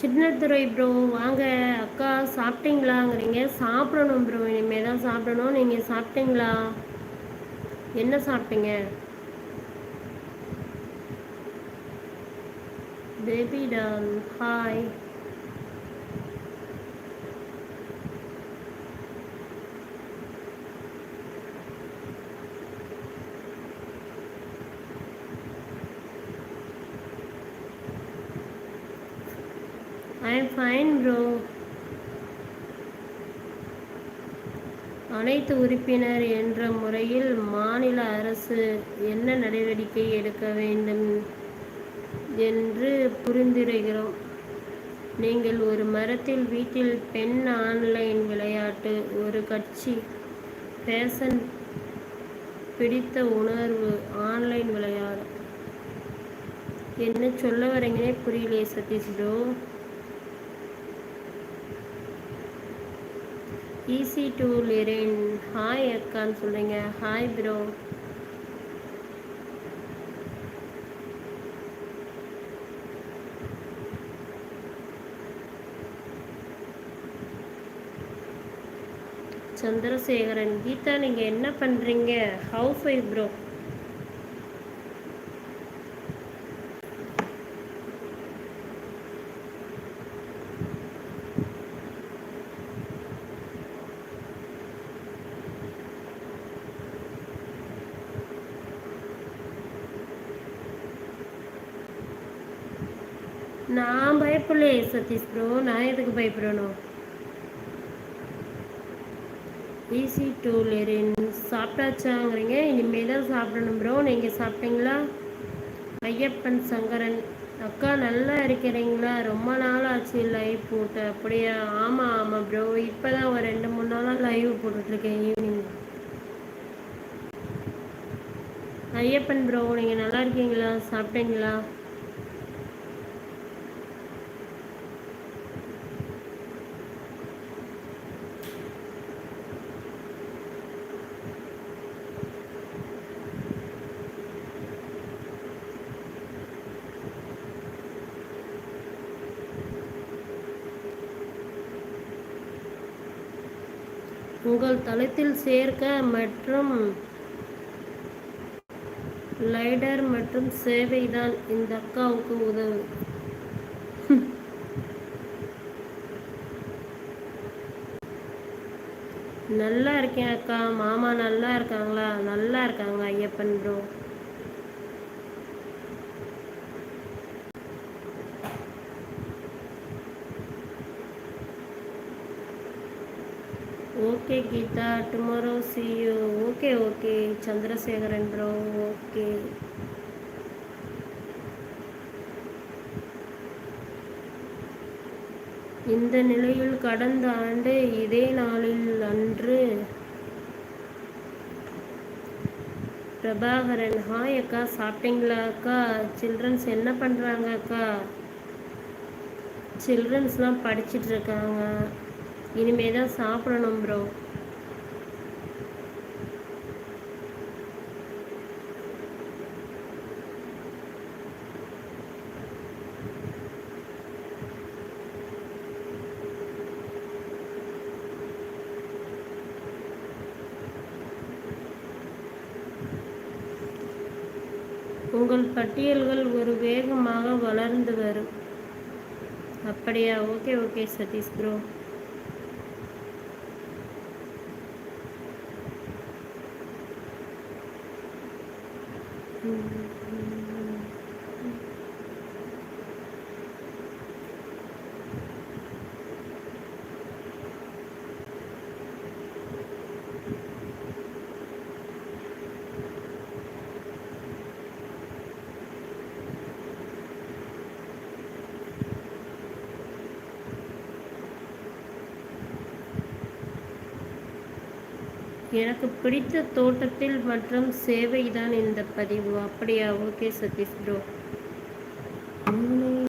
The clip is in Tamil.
சின்னத்துறை ப்ரோ வாங்க. அக்கா சாப்பிட்டீங்களாங்கிறீங்க. சாப்பிடணும் ப்ரோ இனிமேல் தான் சாப்பிடணும். நீங்கள் சாப்பிட்டீங்களா? என்ன சாப்பிட்டீங்க? Baby doll hi I am fine bro அனைத்து உறுப்பினர் என்ற முறையில் மாநில அரசு என்ன நடவடிக்கை எடுக்க வேண்டும் என்று புரிந்துரைகிறோம். நீங்கள் ஒரு மரத்தில் வீட்டில் பெண் ஆன்லைன் விளையாட்டு ஒரு கட்சி ஃபேஷன் பிடித்த உணர்வு ஆன்லைன் விளையாடு. என்ன சொல்ல வரீங்கன்னே புரியலையே Sathish bro easy to learn hi அக்கான்னு சொல்கிறீங்க ஹாய் ப்ரோ சந்திரசேகரன் கீதா நீங்கள் என்ன பண்ணுறீங்க ஹவுஸ் ஒய்ஃப் ப்ரோ நான் பயப்படலையே சதீஷ் ப்ரோ நான் எதுக்கு பயப்படணும்? ஈசி டூ லெரின் சாப்பிட்டாச்சாங்கிறீங்க? இனிமேல் தான் சாப்பிடணும் ப்ரோ நீங்கள் சாப்பிட்டீங்களா? ஐயப்பன் சங்கரன். அக்கா நல்லா இருக்கிறீங்களா? ரொம்ப நாள் ஆச்சு லைவ் போட்டு. அப்படியா? ஆமாம் ஆமாம் ப்ரோ இப்போ தான் ஒரு ரெண்டு மூணு நாளாக லைவ் போட்டுட்ருக்கேன் ஈவினிங் ஐயப்பன் ப்ரோ நீங்கள் நல்லா இருக்கீங்களா? சாப்பிட்டீங்களா? உங்கள் தளத்தில் சேர்க்க மற்றும் லைடர் மற்றும் சேவை தான் இந்த அக்காவுக்கு உதவு. நல்லா இருக்கேன் அக்கா. மாமா நல்லா இருக்காங்களா? நல்லா இருக்காங்க Ayyappan bro okay Geetha tomorrow see you okay okay. Chandrasekaran bro okay. இந்த நிலையில் கடந்த ஆண்டு இதே நாளில் அன்று பிரபாகரன் ஹாய் அக்கா சாப்பிட்டீங்களா அக்கா? சில்ட்ரன்ஸ் என்ன பண்ணுறாங்க அக்கா? சில்ட்ரன்ஸ்லாம் படிச்சிட்டு இருக்காங்க. இனிமே தான் சாப்பிடணும் ப்ரோ உங்கள் பட்டியல்கள் ஒரு வேகமாக வளர்ந்து வரும். அப்படியா? Okay okay Sathish bro Mm-hmm. எனக்கு பிடித்த தோட்டத்தில் மற்றும் சேவை தான் இந்த பதிவு. அப்படியா ஓகே சதீஷ் ப்ரோ